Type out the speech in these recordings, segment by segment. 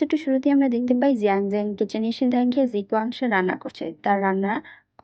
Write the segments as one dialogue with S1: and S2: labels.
S1: এপিসোডের শুরুতেই আমরা দেখতে পাই জিয়াং জিয়াং কিচেনে এসে দেখে জিকুয়াংশে রান্না করছে। তার রান্না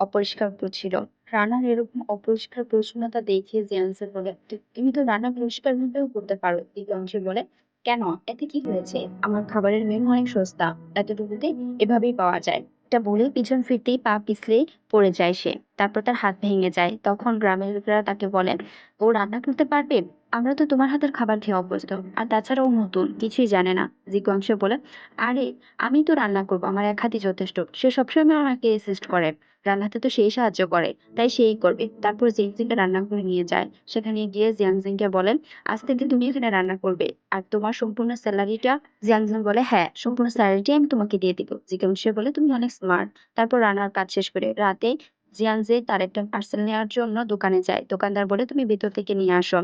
S1: অপরিষ্কার ছিল রান্নার এরকম অপরিষ্কার পরিচ্ছন্নতা দেখে জিয়াংসে বলে, তুমি তো রান্না পরিষ্কার ভাবেও করতে পারো জিকুয়াংশে বলে, কেন? এতে কি হয়েছে? আমার খাবারের মেনু অনেক সস্তা। এতটুকুতে এভাবেই পাওয়া যায়। এটা বলে পিছন ফিরতেই পা পিছলে পড়ে যায় সে। তারপর তার হাত ভেঙে যায়। তখন গ্রামের লোকেরা তাকে বলে, ও রান্না করতে পারবে? আমরা তো তোমার হাতের খাবার খেয়ে অভ্যস্ত। আর তাছাড়া ও নতুন, কিছুই জানে না, জিজ্ঞাংশ বলে। আরে, আমি তো রান্না করব, আমার এক হাতই যথেষ্ট। সে সবসময় আমাকে অ্যাসিস্ট করে। রান্নাতে তো সেই সাহায্য করে, তাই সেই করবে। তারপর জিংজিংকে রান্না করে নিয়ে যায়। সেখানে গিয়ে জিয়াংজিংকে বলেন আজ থেকে তুমি এখানে রান্না করবে। আর তোমার সম্পূর্ণ স্যালারিটা জিয়াংজিং বলে হ্যাঁ সম্পূর্ণ স্যালারিটি আমি তোমাকে দিয়ে দিব। জিজ্ঞাংশ বলে, তুমি অনেক স্মার্ট তারপর রান্নার কাজ শেষ করে রাতে জিয়াংজে তার একটা পার্সেল নেওয়ার জন্য দোকানে যায়। দোকানদার বলে, তুমি ভেতর থেকে নিয়ে আসো।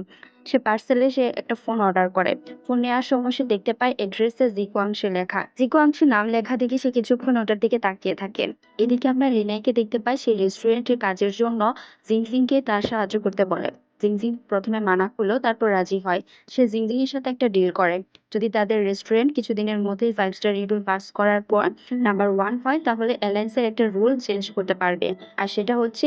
S1: সে পার্সেলে সে একটা ফোন অর্ডার করে। ফোন নেওয়ার সময় সে দেখতে পায় এড্রেসে জিকুয়াংশে লেখা। জিকুয়াংশে নাম লেখা দেখে সে কিছুক্ষণ ওটার দিকে তাকিয়ে থাকে। এদিকে আমরা রিনাইকে দেখতে পাই, সে রেস্টুরেন্টের কাজের জন্য জিংজিংকে তার সাহায্য করতে বলে। জিংজিং প্রথমে মানা করলেও তারপর রাজি হয়। সে জিনজিনের সাথে একটা ডিল করে। যদি তাদের রেস্টুরেন্ট কিছুদিনের মধ্যে ফাইভ স্টার রিভিউ পাস করার পর নাম্বার ওয়ান হয়, তাহলে অ্যালায়েন্সের একটা রুল চেঞ্জ করতে পারবে। আর সেটা হচ্ছে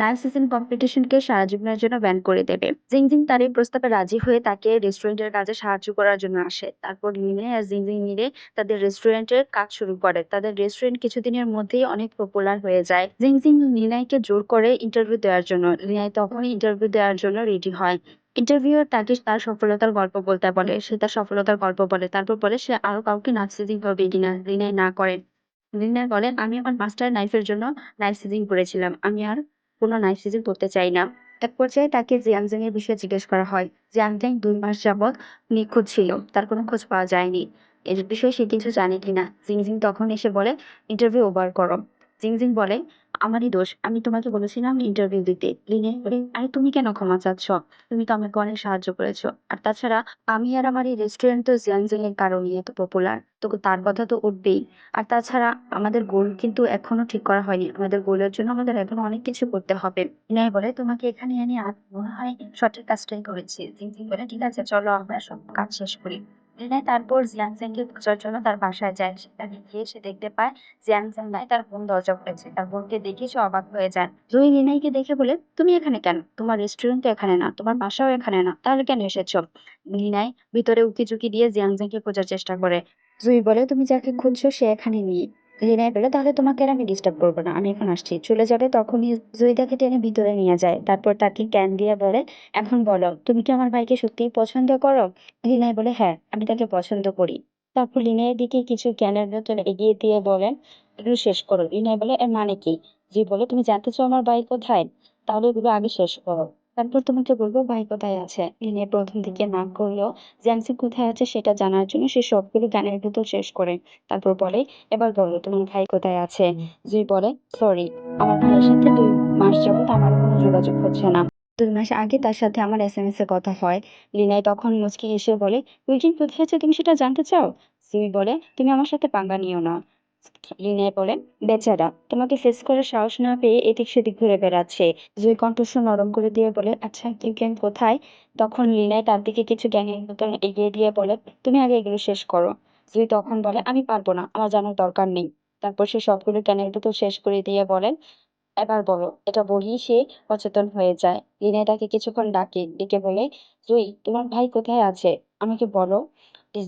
S1: লাইভ সিজন কম্পিটিশনকে সারা জীবনের জন্য ব্যান করে দেবে। জিংজিং তার এই প্রস্তাবে রাজি হয়ে তাকে রেস্টুরেন্টের কাজে সাহায্য করার জন্য আসে। তারপর লিনে আর জিংজিং মিলে তাদের রেস্টুরেন্টের কাজ শুরু করে। তাদের রেস্টুরেন্ট কিছুদিনের মধ্যেই অনেক পপুলার হয়ে যায়। জিংজিং লিনাইকে জোর করে ইন্টারভিউ দেওয়ার জন্য। লিনাই তখনই ইন্টারভিউ দেওয়ার জন্য রেডি হয়। ইন্টারভিউয়ার তাকে তার সফলতার গল্প বলতে বলে। সে তার সফলতার গল্প বলে। তারপর বলে, সে আরও কাউকে নাচ সিজিং করবে কিনা লিনাই না করে। লিনাই বলে, আমি আমার মাস্টার নাইফের জন্য নাইফ সিজিং করেছিলাম। আমি আর কোনো সুযোগ করতে চাই না। এক পর্যায়ে তাকে জিয়াংজাং এর বিষয়ে জিজ্ঞেস করা হয়। জিয়াংজাং দুই মাস যাবৎ নিখোঁজ ছিল, তার কোনো খোঁজ পাওয়া যায়নি। এর বিষয়ে সে কিছু জানে কিনা? জিংজিং তখন এসে বলে, ইন্টারভিউ ওভার করো। জিংজিং বলে, আমারই দোষ, আমি তোমাকে বলেছিলাম ইন্টারভিউ দিতে। লিনে বলে আরে তুমি কেন ক্ষমা চাচ্ছ? তুমি তো আমাকে অনেক সাহায্য করেছ। আর তাছাড়া আমি আর আমার এই রেস্টুরেন্ট তো জিয়াংজিং এর কারণেই এত পপুলার তো তার কথা তো উঠবেই। আর তাছাড়া আমাদের গোল কিন্তু এখনও ঠিক করা হয়নি। আমাদের গোলের জন্য আমাদের এখনও অনেক কিছু করতে হবে। বিনয় বলে, তোমাকে এখানে এনে আর মনে হয় সঠিক কাজটাই করেছি। জিনজিং বলে, ঠিক আছে, চলো আমরা সব কাজ শেষ করি। বিনয় তারপর জিয়াংজেংকে খোঁজার জন্য তার বাসায় যায়। সেখানে গিয়ে সে দেখতে পায় জিয়াংজেং নাই তার বোন দরজা খুলেছে। তার বোনকে দেখে সে অবাক হয়ে যায়। জুই রিনাইকে দেখে বলে, তুমি এখানে কেন? তোমার রেস্টুরেন্ট এখানে না, তোমার বাসাও এখানে না, তাহলে কেন এসেছ? নিনাই ভিতরে উকি ঝুঁকি দিয়ে জিয়াংজেংকে খোঁজার চেষ্টা করে। জুই বলে, তুমি যাকে খুঁজছো সে এখানে নেই। রিনাই বলে তাহলে তোমাকে আর আমি ডিস্টার্ব করব না, আমি এখন আসছি। চলে যাবে তখনই জুই তাকে টেনে ভিতরে নিয়ে যায়। তারপর তাকে জ্ঞান দিয়ে বলে, এখন বলো, তুমি কি আমার ভাইকে সত্যিই পছন্দ করো? রিনাই বলে হ্যাঁ আমি তাকে পছন্দ করি। তারপর রিনাইয়ের দিকে কিছু জ্ঞানের বোতল এগিয়ে দিয়ে বলেন এগুলো শেষ করো। রিনাই বলে, এর মানে কি? জি বলে, তুমি জানতে চাও আমার ভাই কোথায়? তাহলে এগুলো আগে শেষ করো। তারপর তোমাকে বলব ভাই কোথায় আছে? রিনাই প্রথম দিকে না করলেও জ্যাংসি কোথায় আছে সেটা জানার জন্য সে সবগুলো জ্ঞানের বোতল শেষ করে। তারপর বলে, এবার বলো তোমার ভাই কোথায় আছে? জুই বলে, সরি, আমার ভাইয়ের সাথে দুই মাস যাবত আমার কোনো যোগাযোগ হচ্ছে না। দুই মাস আগে তার সাথে আমার এস এম এস এ কথা হয়। লিনাই তখন মুচকি হেসে বলে উইকিন কোথায় আছে? তুমি সেটা জানতে চাও? জুই বলে, তুমি আমার সাথে পাঙ্গা নিও না। লিনাই বলে বেচারা, তোমাকে ফেস করার সাহস না পেয়ে এদিক সেদিক ঘুরে বেড়াচ্ছে। জুই কণ্ঠস্বর নরম করে দিয়ে বলে আচ্ছা ইউকেন কোথায়? তখন লিনাই তার দিকে কিছু জ্ঞানের বোতল এগিয়ে দিয়ে বলে, তুমি আগে এগুলো শেষ করো। জুই তখন বলে, আমি পারব না, আমার জানার দরকার নেই। তারপর সে সবগুলো জ্ঞানের বোতল শেষ করে দিয়ে বলে, এবার বলো, এটা বলেই সে অচেতন হয়ে যায়। লিনাই তাকে কিছুক্ষণ ডাকে, ডেকে বলে, জুই, তোমার ভাই কোথায় আছে? আমাকে বলো।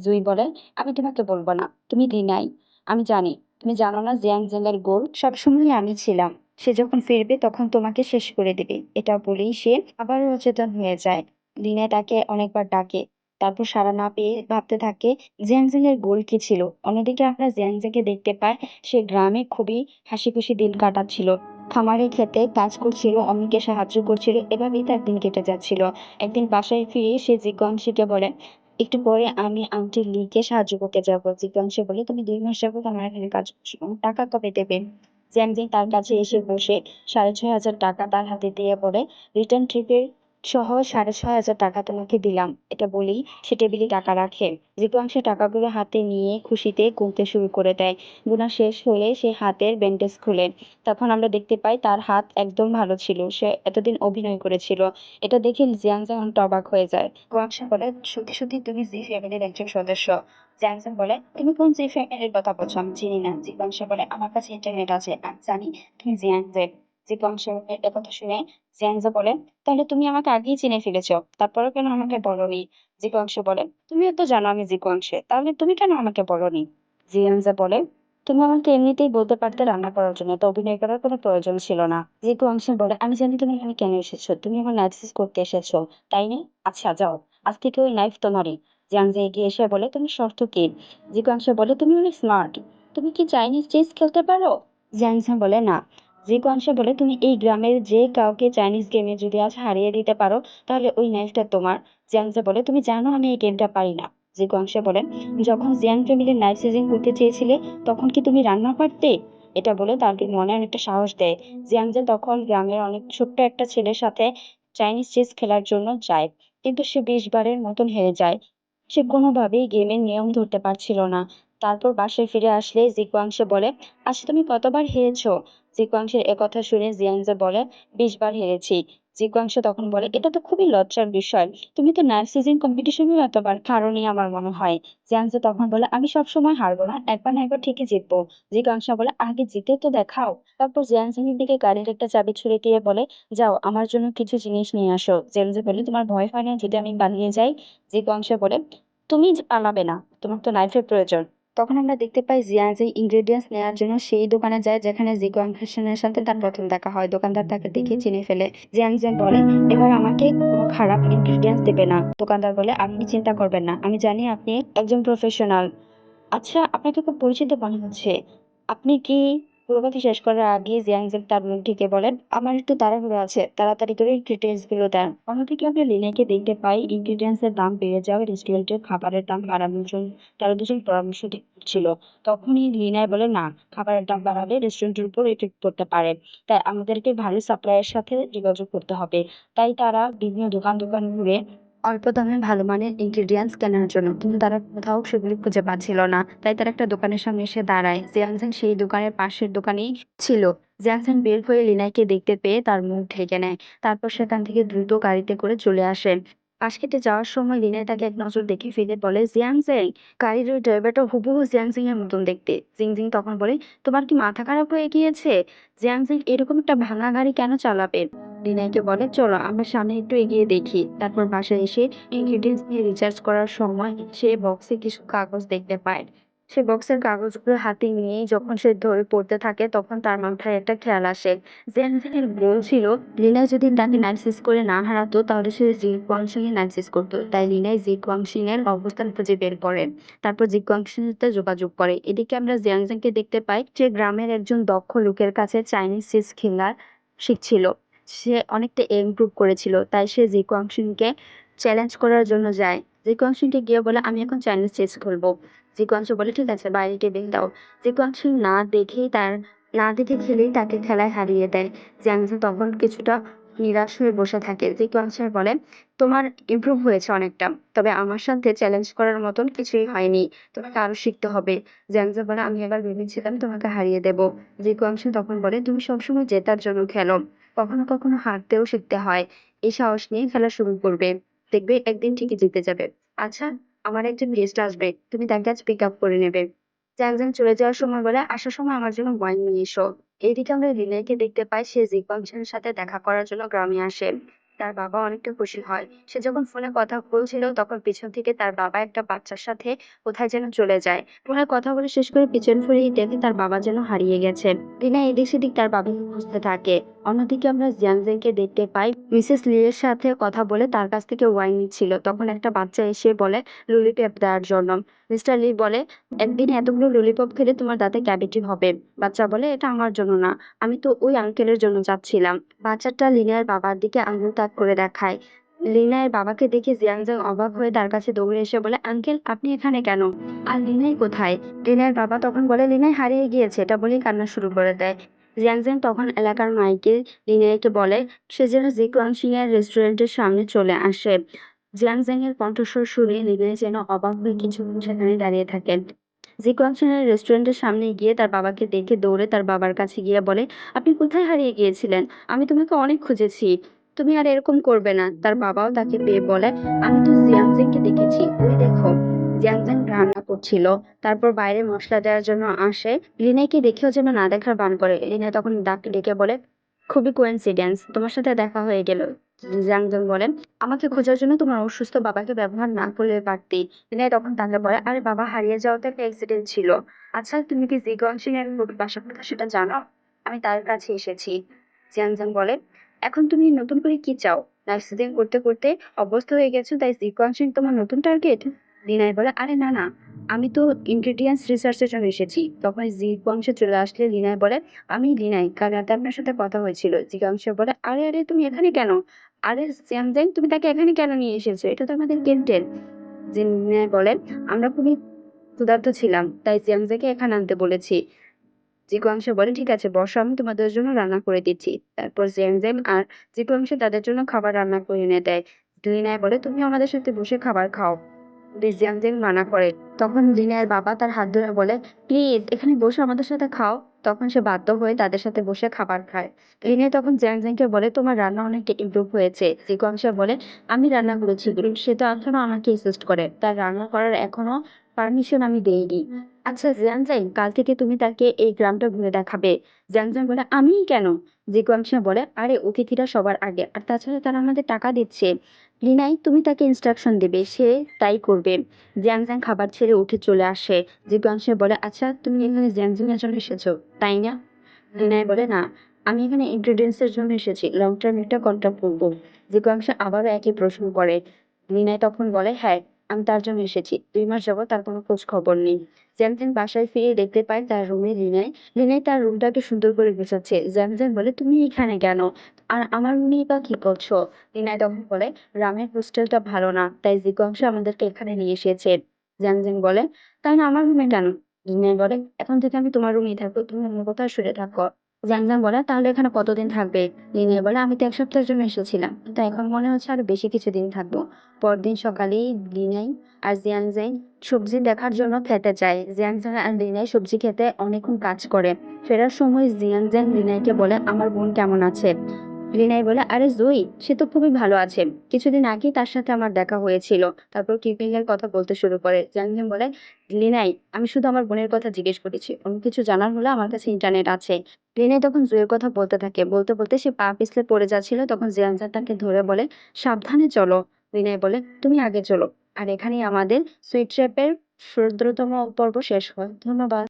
S1: জুই বলে, আমি তোমাকে বলব না, তুমি লিনাই। আমি জানি। তুমি জানো না জিয়াং জেলের গোল? সবসময় আমি ছিলাম। সে যখন ফিরবে তখন তোমাকে শেষ করে দেবে। এটা বলেই সে আবার অচেতন হয়ে যায়। লিনাই তাকে অনেকবার ডাকে। তারপর সারা না পেয়ে ভাবতে থাকে জিয়াংজিং এর গোল কি ছিল? অন্যদিকে আমরা জিয়াংজিংকে দেখতে পাই, সে গ্রামে খুবই হাসি খুশি দিন কাটাচ্ছিল। খামারে খেতে কাজ করছিল অমিকে সাহায্য করছিল, এভাবেই তার দিন কেটে যাচ্ছিল। একদিন বাসায় ফিরে সে জিজ্ঞাংশীকে বলে একটু পরে আমি আংটি লিখে সাহায্য করতে যাব। জিজ্ঞাংশী বলে, তুমি দুই মাস যাব আমার এখানে কাজ টাকা কবে দেবে? জ্যাংজিং তার কাছে এসে বসে সাড়ে ছয় হাজার টাকা তার হাতে দিয়ে বলে, রিটার্ন ট্রিপের সহ সাড়ে ছয় হাজার টাকা তোমাকে দিলাম। এটা বলেই সে টেবিলে টাকা রাখে। জিজ্ঞাংশী টাকাগুলো হাতে নিয়ে খুশিতে গুনতে শুরু করে দেয়। গুনা শেষ হলে সে হাতের ব্যান্ডেজ খুলে। তখন আমরা দেখতে পাই তার হাত একদম ভালো ছিল। সে এতদিন অভিনয় করেছিল। এটা দেখে জিয়াংজাং অনেকটা অবাক হয়ে যায়। ওয়াংশা বলে, সত্যি সত্যি তুমি জি ফ্যামিলির একজন সদস্য। জ্যাংসন বলে, তুমি কোন জি ফ্যামিলির কথা বলছো? আমি চিনি না। জিজ্ঞাংশ বলে, আমার কাছে ইন্টারনেট আছে। আমি জানি তুমি জিয়াংজে জিজ্ঞাংশ এর কথা শুনে জিয়াংজে বলে, তাহলে তুমি আমাকে আগেই চিনে ফেলেছো, তারপরেও কেন আমাকে বলনি? জিজ্ঞাংশ বলে, তুমিও তো জানো আমি জিজ্ঞাংশে তাহলে তুমি কেন আমাকে বলনি? জিয়াংজে বলে, তুমি আমাকে এমনিতেই বলতে পারতে রান্না করার জন্য, তো অভিনয় করার কোনো প্রয়োজন ছিল না। জিজ্ঞাংশ বলে, আমি জানি তুমি এখানে কেন এসেছ, তুমি আমার নাইফ করতে এসেছ, তাই না? আচ্ছা যাও আজ থেকে ওই নাইফ তোমারই। জিয়াংজে এগিয়ে এসে বলে, তুমি শর্ত কি? জিজ্ঞাংশ বলে, তুমি অনেক স্মার্ট, তুমি কি চাইনিজ চেস খেলতে পারো? জিয়াংশা বলে, না। জিজ্ঞাংশ বলে তুমি এই গ্রামের যে কাউকে চাইনিজ গেমে যদি আজ হারিয়ে দিতে পারো, তাহলে ওই নাইফটা তোমার। জিয়াংশা বলে, তুমি জানো আমি এই গেমটা পারি না। জিজ্ঞাংশ বলে, যখন জিয়াং ফ্যামিলির নাইফ সিজিং করতে চেয়েছিলে, তখন কি তুমি রান্না পারতে এটা বলে তাকে মনে অনেকটা সাহস দেয়। জিয়াংজে তখন গ্রামের অনেক ছোট্ট একটা ছেলের সাথে চাইনিজ চেস খেলার জন্য যায়, কিন্তু সে বিশ বারের মতন হেরে যায়। সে কোনোভাবেই গেমের নিয়ম ধরতে পারছিল না। তারপর বাসায় ফিরে আসলে জিকুয়াংশে বলে আজ তুমি কতবার হেরেছো? জিকুয়াংশের একথা শুনে জিয়াংজে বলে, বিশ বার হেরেছি। জিকুয়াংশ তখন বলে, এটা তো খুবই লজ্জার বিষয়। তুমি তো নাইফ সিজিং কম্পিটিশনেও এতবার হারোনি আমার মনে হয়। জিয়াংজে তখন বলে, আমি সবসময় হারবো না, একবার না একবার ঠিকই জিতবো। জিকুয়াংশ বলে, আগে জিতে তো দেখাও। তারপর জিয়াংজের দিকে গাড়ির একটা চাবি ছুড়ে দিয়ে বলে, যাও, আমার জন্য কিছু জিনিস নিয়ে আসো। জিয়াংজে বলে, তোমার ভয় হয় না যদি আমি পালিয়ে যাই? জিকুয়াংশ বলে, তুমি পালাবে না, তোমার তো নাইফের প্রয়োজন। তখন আমরা দেখতে পাই জিয়া যে ইনগ্রেডিয়েন্টস নেওয়ার জন্য সেই দোকানে যায় যেখানে জিগুয়াং হোসেনের সাথে তার প্রথম দেখা হয়। দোকানদার তাকে দেখে চিনে ফেলে জিয়াং জেন বলে, এবার আমাকে কোনো খারাপ ইনগ্রেডিয়েন্টস দেবে না। দোকানদার বলে, আপনি চিন্তা করবেন না, আমি জানি আপনি একজন প্রফেশনাল আচ্ছা আপনাকে খুব পরিচিত মনে হচ্ছে। আপনি কি পুরো কথা শেষ করার আগে জিয়াংজেন তার মুখ ঢেকে বলেন, আমার একটু তাড়াহুড়ো আছে, তাড়াতাড়ি করে ইনগ্রিডিয়েন্টসগুলো দেন। অন্যদিকে আমরা লিনাকে দেখতে পাই ইনগ্রিডিয়েন্টস এর দাম বেড়ে যাওয়ায় রেস্টুরেন্টের খাবারের দাম বাড়ানোর জন্য তারা দুজন পরামর্শ দিচ্ছিল তখনই লিনায় বলে, না, খাবারের দাম বাড়ালে রেস্টুরেন্টের উপর এফেক্ট পড়তে পারে। তাই আমাদেরকে ভালো সাপ্লাইয়ের সাথে যোগাযোগ করতে হবে। তাই তারা বিভিন্ন দোকান দোকান ঘুরে অল্প দামে ভালো মানের ইনগ্রিডিয়েন্টস কেনার জন্য, কিন্তু তারা কোথাও সেগুলি খুঁজে পাচ্ছিল না। তাই তারা একটা দোকানের সামনে এসে দাঁড়ায়। জিয়াংজেন সেই দোকানের পাশের দোকানেই ছিল। জিয়াংজেন বের হয়ে লিনাইকে দেখতে পেয়ে তার মুখ ঢেকে নেয়। তারপর সেখান থেকে দ্রুত গাড়িতে করে চলে আসে। পাশ কেটে যাওয়ার সময় লিনাই তাকে এক নজর দেখে ফিরে বলে জিয়াংজেং গাড়ির ওই ড্রাইভারটা হুবহু জিয়াংজিং এর মতন দেখতে। জিংজিং তখন বলে, তোমার কি মাথা খারাপ হয়ে গিয়েছে? জিয়াংজিং এরকম একটা ভাঙা গাড়ি কেন চালাবে? লিনাইকে বলে, চলো, আমরা সামনে একটু এগিয়ে দেখি। তারপর বাসায় এসে ইনগ্রিডিয়েন্টস নিয়ে রিচার্জ করার সময় সে বক্সে কিছু কাগজ দেখতে পায়। সে বক্সের কাগজগুলো হাতে নিয়ে যখন সে ধরে পড়তে থাকে, তখন তার মাথায় একটা খেয়াল আসে। জেনজেনের গোল ছিল লিনা যদি তাকে নাইসিস করে না হারাতো, তাহলে সে জি কোয়াংশিং এর নাইসিস করতো। তাই লিনাই জি কোয়াংশিং এর অবস্থান খুঁজে বের করে। তারপর জি কোয়াংশিং এর সাথে যোগাযোগ করে। এদিকে আমরা জিয়াংজেনকে দেখতে পাই, যে গ্রামের একজন দক্ষ লোকের কাছে চাইনিজ সিস খেলা শিখছিল। সে অনেকটা ইমপ্রুভ করেছিল। তাই সে জি কোয়াংশিংকে চ্যালেঞ্জ করার জন্য যায়। জি কোয়াংশিংকে গিয়ে বলে, আমি এখন চাইনিজ চেস খেলব। জি কোয়াংশিং বলে, ঠিক আছে বাইরে টেবিল দাও। জি কোয়াংশিং না দেখেই তার, না দেখে খেলেই তাকে খেলায় হারিয়ে দেয়। জিয়াংজেন তখন কিছুটা নিরাশ হয়ে বসে থাকে। জি কোয়াংশিং বলে, তোমার ইমপ্রুভ হয়েছে অনেকটা, তবে আমার সাথে চ্যালেঞ্জ করার মতন কিছুই হয়নি। তোমাকে আরও শিখতে হবে। জিয়াংজেন বলে, আমি এবার ভেবেছিলাম তোমাকে হারিয়ে দেব। জি কোয়াংশিং তখন বলে, তুমি সবসময় জেতার জন্য খেলো। কখনো কখনো হারতেও শিখতে হয়। এই সাহস নিয়ে খেলা শুরু করবে। দেখবে একদিন ঠিকই জিতে যাবে। আচ্ছা আমার একজন গেস্ট আসবে। তুমি তাকে আজ পিক আপ করে নেবে। একজন চলে যাওয়ার সময় বলে, আসার সময় আমার জন্য ওয়াইন নিয়ে এসো। এইদিকে আমরা রিলেকে দেখতে পাই, সে জিকবাংশের সাথে দেখা করার জন্য গ্রামে আসে। তার বাবা অনেকটা খুশি হয়। সে যখন ফোনে কথা বলছিল, তখন পিছন থেকে তার বাবা একটা বাচ্চার সাথে কোথায় যেন চলে যায়। ফোনে কথা বলে শেষ করে পিছন ফিরে দেখে তার বাবা যেন হারিয়ে গেছে। রিনা এদিক সেদিক তার বাবাকে খুঁজতে থাকে। অন্যদিকে আমরা জিয়াংজেনকে দেখতে পাই। মিসেস লির সাথে কথা বলে তার কাছ থেকে ওয়াইন নিচ্ছিল। তখন একটা বাচ্চা এসে বলে, ললিপপ দেওয়ার জন্য। মিস্টার লি বলে, একদিন এতগুলো ললিপপ খেলে তোমার দাঁতে ক্যাভিটি হবে। বাচ্চা বলে, এটা আমার জন্য না। আমি তো ওই আঙ্কেলের জন্য যাচ্ছিলাম। বাচ্চাটা লিনার বাবার দিকে আঙুল তাক করে দেখায়। লিনার বাবাকে দেখে জিয়াংজাং অবাক হয়ে তার কাছে দৌড়ে এসে বলে, আঙ্কেল, আপনি এখানে কেন? আর লিনাই কোথায়? লিনার বাবা তখন বলে, লিনাই হারিয়ে গিয়েছে। এটা বলেই কান্না শুরু করে দেয়। জিয়াংজাং তখন এলাকার মাইকে লিনাইকে বলে, সে যেন জিকুয়াংশিং এর রেস্টুরেন্টের সামনে চলে আসে। জিয়াংজাং এর কণ্ঠস্বর শুনে লিনাই যেন অবাক হয়ে কিছুক্ষণ সেখানে দাঁড়িয়ে থাকেন। জিকুয়াংশিং এর রেস্টুরেন্টের সামনে গিয়ে তার বাবাকে দেখে দৌড়ে তার বাবার কাছে গিয়ে বলে, আপনি কোথায় হারিয়ে গিয়েছিলেন? আমি তোমাকে অনেক খুঁজেছি। তুমি আর এরকম করবে না। তার বাবাও তাকে পেয়ে বলে, আমি তো জিয়াংজেংকে দেখেছি। ওই দেখো জিয়াংজেং রান্না করছিল। তারপর বাইরে মশলা দেওয়ার জন্য আসে। লিনাকে দেখেও যেন না দেখার ভান করে লিনা তখন ডাক ডেকে বলে, খুবই কোইন্সিডেন্স তোমার সাথে দেখা হয়ে গেল। জাংজং বলেন আমাকে খোঁজার জন্য তোমার অসুস্থ বাবাকে ব্যবহার না করলে পারতি। লিনাই তখন তাকে বলে, আরে বাবা, হারিয়ে যাওয়া তো একটা অ্যাক্সিডেন্ট ছিল। আচ্ছা তুমি কি জিগং সিং এর কথা সেটা জানো? আমি তার কাছে এসেছি। জিয়াংজাং বলে এখন তুমি নতুন করে কি চাও? অ্যাক্সিডেন্ট করতে করতে অবস্থ হয়ে গেছো, তাই জিগং সিং তোমার নতুন টার্গেট লিনাই বলে, আরে না না, আমি তো ইনগ্রেডিয়েন্টস রিসার্চের জন্য এসেছি। তখন জিজ্ঞাংশ চলে আসলে লিনাই বলে, আমি লিনাই কাল রাতে আপনার সাথে কথা হয়েছিল। জিজ্ঞাংশ বলে, আরে আরে, তুমি এখানে কেন? আরে জিয়াংজাং তুমি তাকে এখানে কেন নিয়ে এসেছ? এটা তো আমাদের কেন্টেন জিনাই বলে, আমরা খুবই ক্ষুধার্ত ছিলাম, তাই জিয়াংজাকে এখানে আনতে বলেছি। জিগুয়াংশ বলে ঠিক আছে, বসো, আমি তোমাদের জন্য রান্না করে দিচ্ছি। তারপর জিয়াংজেম আর জিগুয়াংশ তাদের জন্য খাবার রান্না করে এনে দেয়। লিনাই বলে, তুমি আমাদের সাথে বসে খাবার খাও। জিয়াংজেম মানা করে। তখন লিনার বাবা তার হাত ধরে বলে, প্লিজ, এখানে বসে আমাদের সাথে খাও। তখন সে বাধ্য হয়ে তাদের সাথে বসে খাবার খায়। লিনে তখন জিয়াংজেংকে বলে, তোমার রান্না অনেকটা ইমপ্রুভ হয়েছে। জিগুয়াংশ বলে, আমি রান্না করেছি। সে তো এখনও আমাকে ইনসিস্ট করে। তার রান্না করার এখনও পারমিশন আমি দেইনি। আচ্ছা জিয়াংজাং কাল থেকে তুমি তাকে এই গ্রামটা ঘুরে দেখাবে। জিয়াংজাং বলে আমি কেন? জিগুয়াংশা বলে, আরে, অতিথিরা সবার আগে। আর তাছাড়া তারা আমাদের টাকা দিচ্ছে। লিনাই তুমি তাকে ইনস্ট্রাকশন দেবে, সে তাই করবে। জিয়াংজাং খাবার ছেড়ে উঠে চলে আসে। জিগুয়াংশা বলে আচ্ছা তুমি এখানে জিয়াংজাং এর জন্য এসেছ, তাই না? লিনাই বলে, না, আমি এখানে ইনগ্রেডিয়েন্টস এর জন্য এসেছি। লং টার্ম একটা কন্ট্রাক্ট করব। জিগুয়াংশা আবারও একই প্রশ্ন করে। লিনাই তখন বলে হ্যাঁ আমি তার জন্য এসেছি। দুই মাস যাবত তার কোনো খোঁজ খবর নেই। জ্যানজেন বাসায় ফিরে দেখতে পায় তার রুমে লিনাই লিনাই তার রুমটাকে সুন্দর করে গুছাচ্ছে। জ্যানজেন বলে, তুমি এখানে কেন? আর আমার রুমে বা কি করছ? লিনাই তখন বলে, রামের হোস্টেলটা ভালো না, তাই জিজ্ঞাংশ আমাদেরকে এখানে নিয়ে এসেছে। জ্যানজেন বলে, তাই না, আমার রুমে কেন? লিনাই বলে, এখন থেকে আমি তোমার রুমেই থাকব, তুমি অন্য কোথাও শুয়ে থাকো। জ্যাংজাং বলে, তাহলে এখানে কতদিন থাকবে? লিনিয়া বলে, আমি তো এক সপ্তাহের জন্য এসেছিলাম। তো এখন মনে হচ্ছে আরও বেশি কিছুদিন থাকব। পরদিন সকালেই লিনাই আর জিয়াংজাং সবজি দেখার জন্য খেতে যায়। জিয়াংজাং আর লিনাই সবজি খেতে অনেকক্ষণ কাজ করে। ফেরার সময় জিয়াংজাং লিনাইকে বলে, আমার বোন কেমন আছে? লিনাই বলে, আরে জুই, সে তো খুবই ভালো আছে। কিছুদিন আগে তার সাথে আমার দেখা হয়েছিল। তারপর কিপিং এর কথা বলতে শুরু করে। জিয়াংজাং বলে লিনাই আমি শুধু আমার বোনের কথা জিজ্ঞেস করেছি। অন্য কিছু জানার হলে আমার কাছে ইন্টারনেট আছে। লিনাই তখন জুয়ের কথা বলতে থাকে। বলতে বলতে সে পা পিছলে পড়ে যাচ্ছিল। তখন জিয়াংজাং তাকে ধরে বলে, সাবধানে চলো। লিনাই বলে, তুমি আগে চলো। আর এখানেই আমাদের সুইট ট্র্যাপের ক্ষুদ্রতম পর্ব শেষ হয়। ধন্যবাদ।